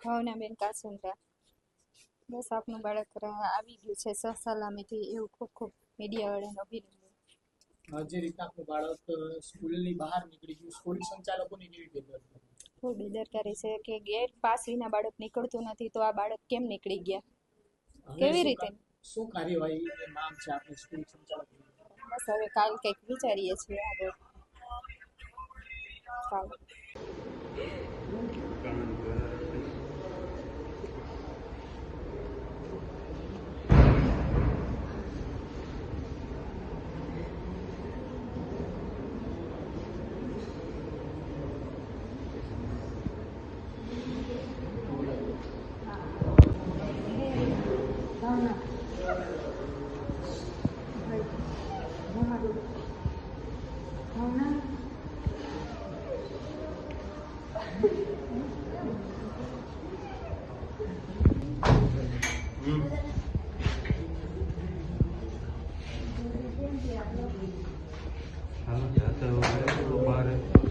ભાવનાબેન કાસુંદ્રા બસ આપનું બાળક આવી ગયું છે સસલામીથી એવું ખૂબ ખૂબ મીડિયાવાળાને અભિનંદન. જે રીતે આપનું બાળક સ્કૂલની બહાર નીકળી ગયું. સ્કૂલ સંચાલકોની કેવી બેદરકારી ખૂબ બેદરકારી છે કે ગેટ પાસ વિના બાળક નીકળતું નથી તો આ બાળક કેમ નીકળી ગયા? કેવી રીતે? શું કાર્યવાહી માંગ છે આપણે સ્કૂલ સંચાલકો બસ હવે કાલ કંઈક વિચારીએ છીએ આગળ. કાલ. Halo, jatuh.